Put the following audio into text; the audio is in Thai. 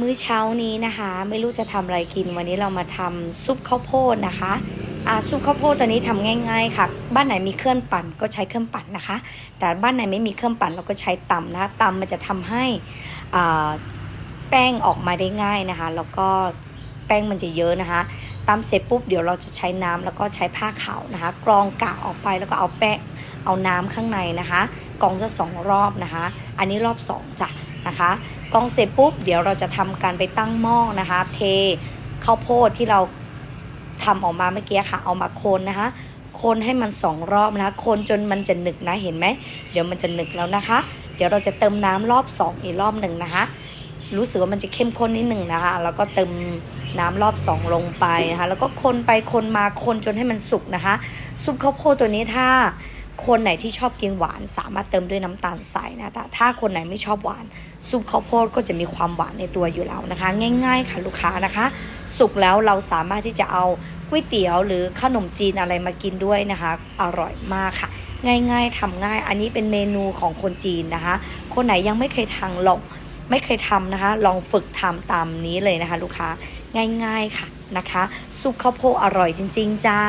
มื้อเช้านี้นะคะ ไม่รู้จะทำอะไรกินวันนี้เรามาทำซุปข้าวโพดนะคะอ่าซุปข้าวโพดตัวนี้ทำง่าย ๆ ค่ะ บ้านไหนมีเครื่องปั่นก็ใช้เครื่องปั่นนะคะ แต่บ้านไหนไม่มีเครื่องปั่นเราก็ใช้ตำนะตำมันจะทำให้อ่าแป้งออกมาได้ง่ายนะคะ แล้วก็แป้งมันจะเยอะนะคะตำเสร็จปุ๊บเดี๋ยวเราจะใช้น้ำแล้วก็ใช้ผ้าขาวนะคะ กรองกากออกไปแล้วก็เอาแป้งเอาน้ำข้างในนะคะกรองจะสองรอบนะคะ อันนี้รอบสองจ้ะนะคะ กองเสร็จปุ๊บเดี๋ยวเราจะทำการไปตั้งหม้อนะคะ เทข้าวโพดที่เราทำออกมาเมื่อกี้ค่ะ เอามาคนนะคะคนให้มันสองรอบนะคะคนจนมันจะหนึกนะเห็นไหมเดี๋ยวมันจะหนึกแล้วนะคะ เดี๋ยวเราจะเติมน้ำรอบสองอีกรอบหนึ่งนะคะ รู้สึกว่ามันจะเข้มข้นนิดหนึ่งนะคะ แล้วก็เติมน้ำรอบสองลงไปนะคะ แล้วก็คนไปคนมาคนจนให้มันสุกนะคะ ซุปข้าวโพดตัวนี้ถ้า คนไหนที่ชอบกินหวานสามารถเติมด้วยน้ำตาลใส่นะแต่ถ้าคนไหนไม่ชอบหวานซุปข้าวโพดก็จะมีความหวานในตัวอยู่แล้วนะคะ ง่าย ๆ ค่ะลูกค้านะคะ สุกแล้วเราสามารถที่จะเอาก๋วยเตี๋ยวหรือขนมจีนอะไรมากินด้วยนะคะ อร่อยมากค่ะ ง่ายๆทำง่าย อันนี้เป็นเมนูของคนจีนนะคะ คนไหนยังไม่เคยทางลองไม่เคยทำนะคะ ลองฝึกทำตามนี้เลยนะคะ ลูกค้าง่ายๆค่ะนะคะ ซุปข้าวโพดอร่อยจริง ๆ จ้า